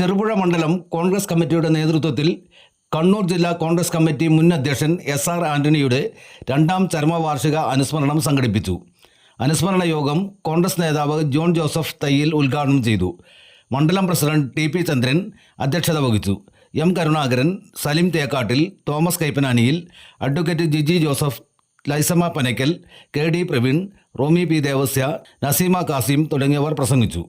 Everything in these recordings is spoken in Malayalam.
ചെറുപുഴ മണ്ഡലം കോൺഗ്രസ് കമ്മിറ്റിയുടെ നേതൃത്വത്തിൽ കണ്ണൂർ ജില്ലാ കോൺഗ്രസ് കമ്മിറ്റി മുൻ അധ്യക്ഷൻ എസ് ആർ ആന്റണിയുടെ രണ്ടാം ചരമവാർഷിക അനുസ്മരണം സംഘടിപ്പിച്ചു. അനുസ്മരണ യോഗം കോൺഗ്രസ് നേതാവ് ജോൺ ജോസഫ് തയ്യിൽ ഉദ്ഘാടനം ചെയ്തു. മണ്ഡലം പ്രസിഡന്റ് ടി പി ചന്ദ്രൻ അധ്യക്ഷത വഹിച്ചു. M Karunakaran Salim Thekkattil Thomas Kaippananiyil advocate Giji Joseph Laisamma Panakkal K D Praveen Romy P Devasya Naseema Kasim തുടങ്ങിയവർ പ്രസംഗിച്ചു.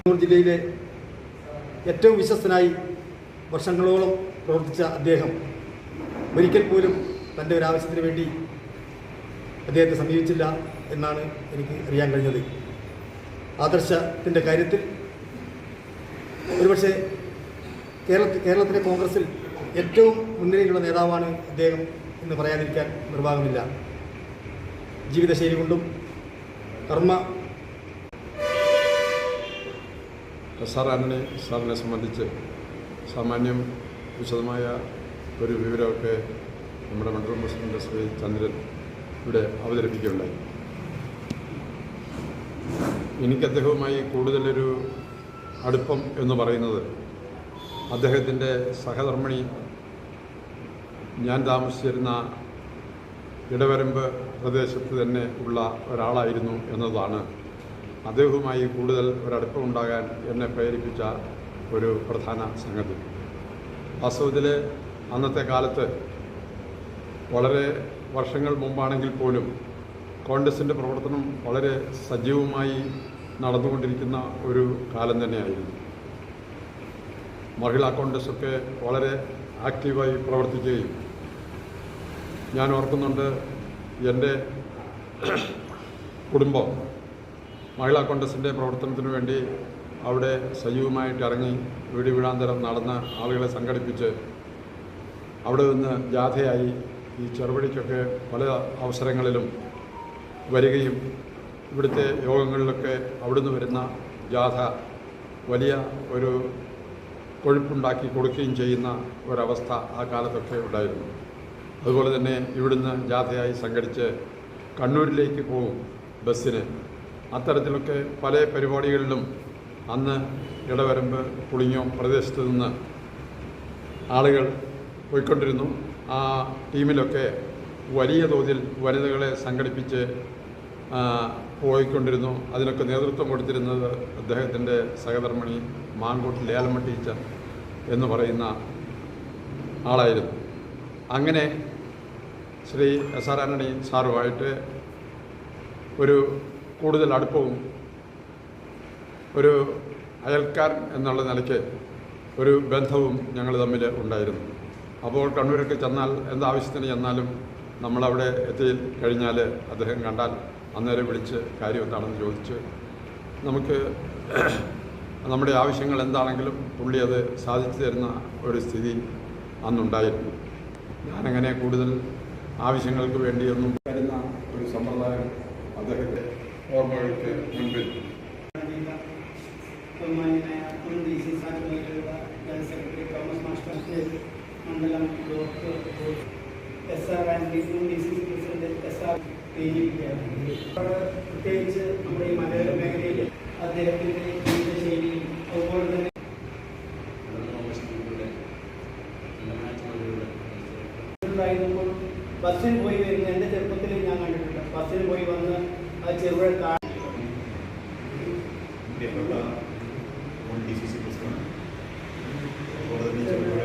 കണ്ണൂർ ജില്ലയിലെ ഏറ്റവും വിശ്വസ്തനായി വർഷങ്ങളോളം പ്രവർത്തിച്ച അദ്ദേഹം ഒരിക്കൽ പോലും തന്റെ ഒരു ആവശ്യത്തിന് വേണ്ടി അദ്ദേഹത്തെ സമീപിച്ചില്ല എന്നാണ് എനിക്ക് അറിയാൻ കഴിഞ്ഞത്. ആദർശത്തിന്റെ കാര്യത്തിൽ ഒരുപക്ഷെ കേരളത്തിൽ കേരളത്തിലെ കോൺഗ്രസിൽ ഏറ്റവും മുൻനിരയിലുള്ള നേതാവാണ് അദ്ദേഹം എന്ന് പറയാതിരിക്കാൻ നിർഭാഗമില്ല ജീവിതശൈലി കൊണ്ടും കർമ്മ എസ് ആർ ആന്റണി സാറിനെ സംബന്ധിച്ച് സാമാന്യം വിശദമായ ഒരു വിവരമൊക്കെ നമ്മുടെ മണ്ഡലം പ്രസിഡന്റ് ശ്രീ ചന്ദ്രൻ ഇവിടെ അവതരിപ്പിക്കുകയുണ്ടായി. എനിക്ക് അദ്ദേഹവുമായി കൂടുതലൊരു അടുപ്പം എന്ന് പറയുന്നത് അദ്ദേഹത്തിന്റെ സഹധർമ്മിണി ഞാൻ താമസിച്ചിരുന്ന ഇടവരമ്പ് പ്രദേശത്ത് തന്നെ ഉള്ള ഒരാളായിരുന്നു എന്നതാണ്. അദ്ദേഹവുമായി കൂടുതൽ ഒരടുപ്പമുണ്ടാകാൻ എന്നെ പ്രേരിപ്പിച്ച ഒരു പ്രധാന സംഗതി. വാസ്തവത്തിൽ അന്നത്തെ കാലത്ത് വളരെ വർഷങ്ങൾ മുമ്പാണെങ്കിൽ പോലും കോൺഗ്രസിന്റെ പ്രവർത്തനം വളരെ സജീവമായി നടന്നുകൊണ്ടിരിക്കുന്ന ഒരു കാലം തന്നെയായിരുന്നു. മഹിളാ കോൺഗ്രസ്സൊക്കെ വളരെ ആക്റ്റീവായി പ്രവർത്തിക്കുകയും ഞാൻ ഓർക്കുന്നുണ്ട് എന്റെ കുടുംബം മഹിളാ കോൺഗ്രസിന്റെ പ്രവർത്തനത്തിന് വേണ്ടി അവിടെ സജീവമായിട്ട് ഇറങ്ങി വീട് വീടാന്തരം നടന്ന് ആളുകളെ സംഘടിപ്പിച്ച് അവിടെ നിന്ന് ജാഥയായി ഈ ചെറുപടിക്കൊക്കെ പല അവസരങ്ങളിലും വരികയും ഇവിടുത്തെ യോഗങ്ങളിലൊക്കെ അവിടുന്ന് വരുന്ന ജാഥ വലിയ ഒരു കൊഴുപ്പുണ്ടാക്കി കൊടുക്കുകയും ചെയ്യുന്ന ഒരവസ്ഥ ആ കാലത്തൊക്കെ ഉണ്ടായിരുന്നു. അതുപോലെ തന്നെ ഇവിടുന്ന് ജാഥയായി സംഘടിച്ച് കണ്ണൂരിലേക്ക് പോകും ബസ്സിന്. അത്തരത്തിലൊക്കെ പല പരിപാടികളിലും അന്ന് ഇടവരമ്പ് പുളിഞ്ഞോ പ്രദേശത്ത് നിന്ന് ആളുകൾ പോയിക്കൊണ്ടിരുന്നു. ആ ടീമിലൊക്കെ വലിയ തോതിൽ വനിതകളെ സംഘടിപ്പിച്ച് പോയിക്കൊണ്ടിരുന്നു. അതിനൊക്കെ നേതൃത്വം കൊടുത്തിരുന്നത് അദ്ദേഹത്തിന്റെ സഹധർമ്മിണി മാങ്കോട്ട് ലേലമ്മ ടീച്ചർ എന്ന് പറയുന്ന ആളായിരുന്നു. അങ്ങനെ ശ്രീ എസ് ആർ ആന്റണി സാറുമായിട്ട് ഒരു കൂടുതൽ അടുപ്പവും ഒരു അയൽക്കാരൻ എന്നുള്ള നിലയ്ക്ക് ഒരു ബന്ധവും ഞങ്ങൾ തമ്മിൽ ഉണ്ടായിരുന്നു. അപ്പോൾ കണ്ണൂരൊക്കെ ചെന്നാൽ എന്താവശ്യത്തിന് ചെന്നാലും നമ്മളവിടെ എത്തി കഴിഞ്ഞാൽ അദ്ദേഹം കണ്ടാൽ അന്നേരം വിളിച്ച് കാര്യം എന്താണെന്ന് ചോദിച്ച് നമുക്ക് നമ്മുടെ ആവശ്യങ്ങൾ എന്താണെങ്കിലും പുള്ളി അത് സാധിച്ചു തരുന്ന ഒരു സ്ഥിതി അന്നുണ്ടായിരുന്നു. ഞാനങ്ങനെ കൂടുതൽ ആവശ്യങ്ങൾക്ക് വേണ്ടിയൊന്നും വരുന്ന ഒരു സമ്പ്രദായം അദ്ദേഹത്തെ ഓർമ്മകൾക്ക് മുൻപിൽ. ബഹുമാന്യനായ മുൻ ഡി സി സാറ്റുമായിട്ടുള്ള ജനറൽ സെക്രട്ടറി തോമസ് മാസ്റ്റർ മണ്ഡലം ഡോക്ടർ എസ് ആർ ആൻഡി മുൻ D C C president S R പ്രത്യേകിച്ച് നമ്മുടെ ഈ മലയോര മേഖലയിൽ അദ്ദേഹത്തിന്റെ ജീവിതശൈലിയും അതുപോലെ തന്നെ ബസ്സിൽ പോയി വരുന്ന എന്റെ ചെറുപ്പത്തിൽ ഞാൻ കണ്ടിട്ടുണ്ട്. ബസ്സിൽ പോയി വന്ന് ആ ചെറുപുഴ കാ പ്രിയപ്പെട്ട മുൻ ഡി സി സി പ്രസിഡന്റ് കോടതി Cherupuzha